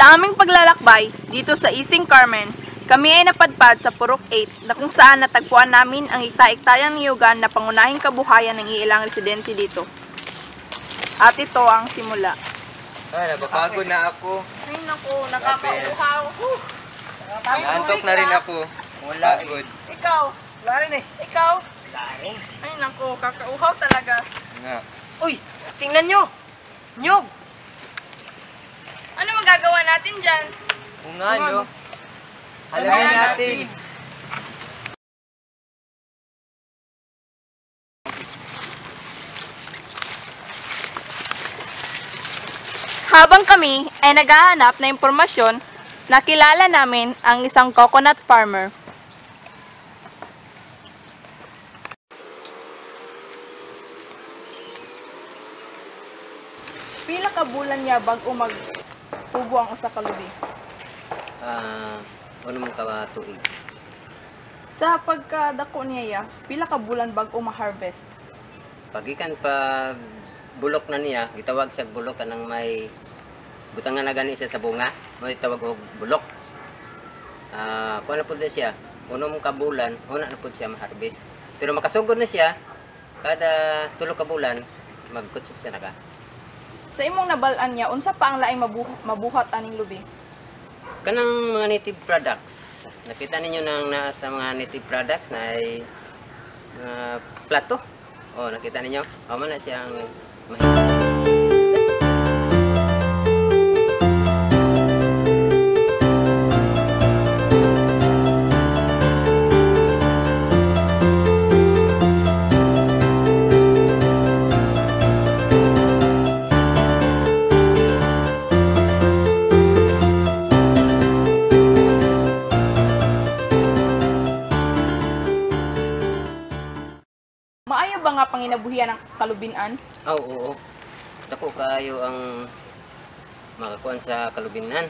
Sa aming paglalakbay dito sa Ising Carmen, kami ay napadpad sa Purok 8 na kung saan natagpuan namin ang ikta-iktaryang niyugan na pangunahing kabuhayan ng iilang residente dito. At ito ang simula. Ah, napapagod na ako. Ay naku, nakakauhaw. Antok na rin ako. Wala. Pagod. Ikaw, wala rin eh. Ikaw? Ay naku, kakauhaw talaga. Nga. Uy, tingnan nyo! Nyog! Ano magagawa natin dyan? Kung nga, no? Alamin natin. Habang kami ay naghahanap na impormasyon, nakilala namin ang isang coconut farmer. Pila ka bulan niya bag-o mag tubo ang usa ka lubi. Ah, ano mong kawatuig? Sa pagkadako niya ya, pila ka bulan bag-o ma-harvest. Pagikan pa bulok na niya, gitawag siya bulok kanang may butangan na gani siya sa bunga, may tawag og bulok. Ah, ano po na siya, unom ka bulan, una na po siya ma-harvest. Pero makasugod na siya, kada tulo ka bulan, magkutsot siya na ka. Sa imong nabalaan niya, unsa pa ang laing mabuhat, mabuhat aning lubi? Kanang mga native products. Nakita ninyo nang nasa mga native products na ay mga plato. Oh, nakita ninyo? O man na siyang Maayo panginabuhian ng kalubinan? Oh, oo. Dako kayo ang makakuan sa kalubinan.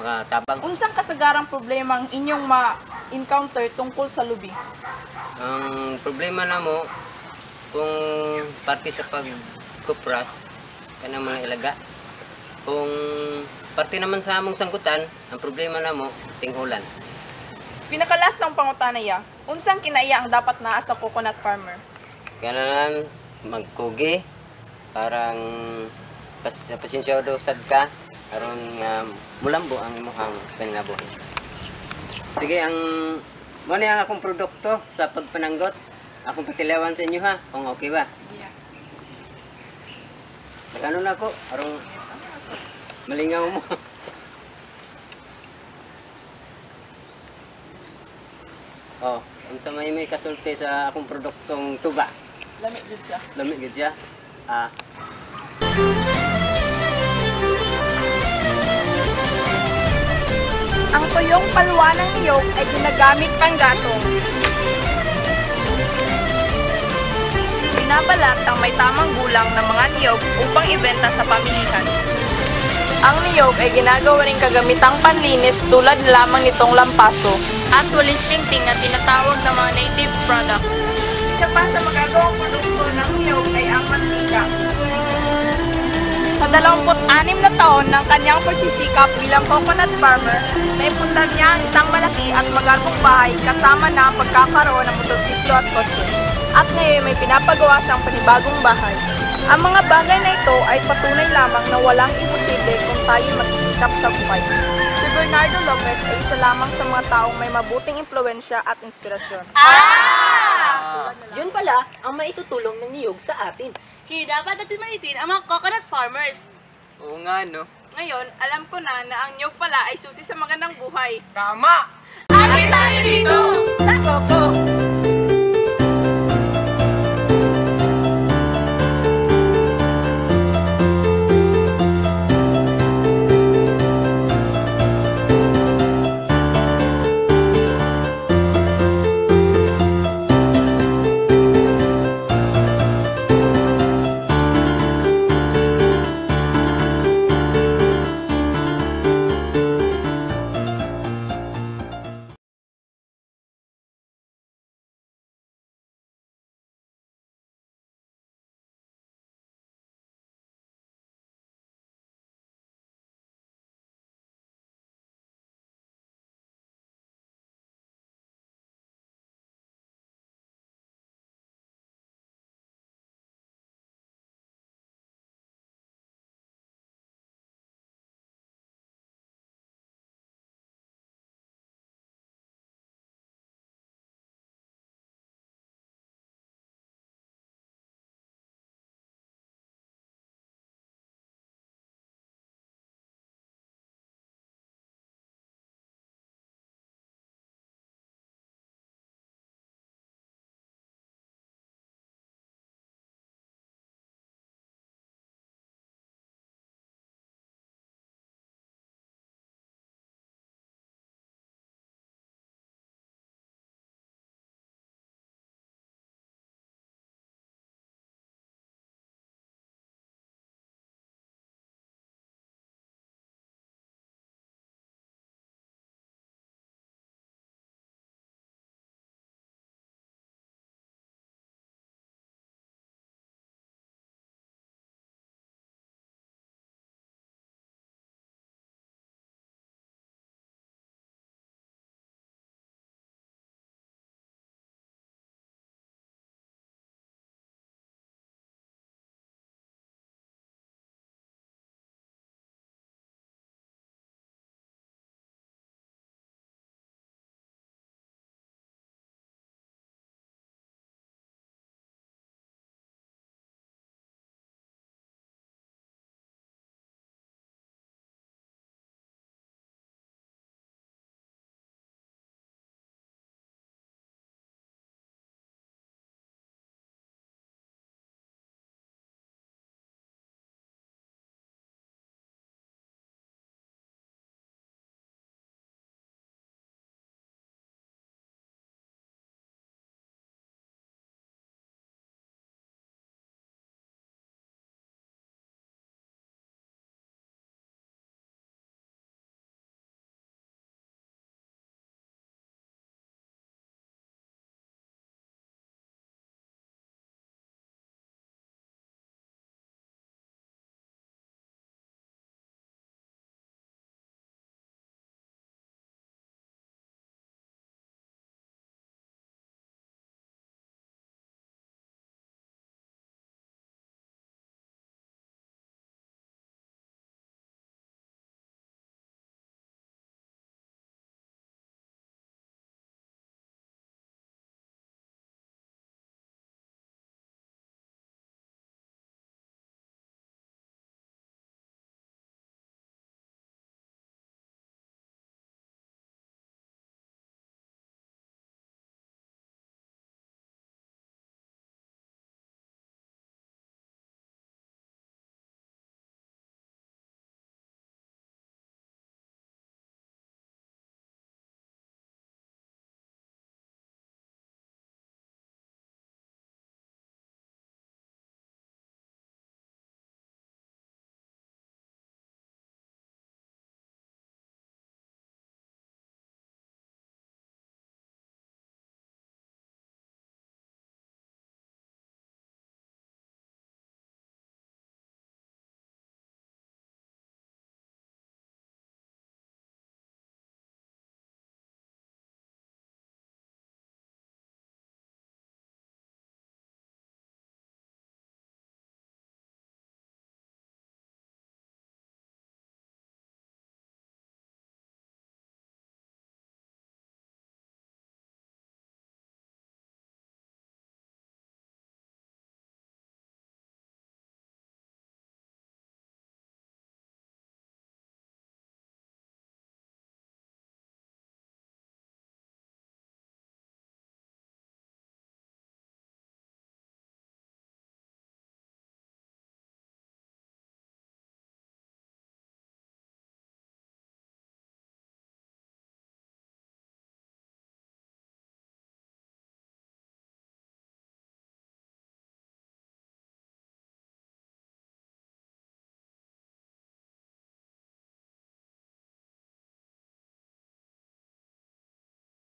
Makatabang. Unsang kasagarang problema ang inyong ma-encounter tungkol sa lubi? Ang problema na mo, kung parte sa pagkupras, kanang mga ilaga, kung parte naman sa among sangkutan, ang problema na mo, tinghulan. Pinakalas ng pangutana ya, unsang kinaiya ang dapat naa sa coconut farmer? Kailangan magkugi, parang pas, pasensyado sad ka, aron nga mulambo ang imong panginabuhi. Sige, ang mo ang akong produkto sa pagpananggot. Akong patilawan sa inyo ha, kung okay ba? Yeah. Nagano na ako, arong malingaw mo. oh, unsa may may kasulti sa akong produktong tuba. Lamig jud siya. Lamig gid siya. Ah, Ang tuyong palwa ng niyog ay ginagamit pang gatong. Binabalat ang may tamang gulang ng mga niyog upang ibenta sa pamilihan. Ang niyog ay ginagawa rin kagamitang panlinis tulad lamang nitong lampaso at walis tingting na tinatawag na mga native products. Isa pa sa magagawang produkto ng niyog ay ang mantika. Sa 26 na taon ng kanyang pagsisikap bilang coconut farmer, naipundan niya ang isang malaki at magarbong bahay kasama na ang pagkakaroon ng motorsiklo at kotse. At ngayon may pinapagawa siyang panibagong bahay. Ang mga bagay na ito ay patunay lamang na walang imposible kung tayo magsisikap sa buhay. Si Bernardo Lopez ay isa lamang sa mga taong may mabuting impluensya at inspirasyon. Yun pala ang maitutulong ng niyog sa atin. Kaya dapat natin malitin ang mga coconut farmers. Oo nga, no? Ngayon, alam ko na na ang niyog pala ay susi sa magandang buhay. Tama! Agi tayo dito!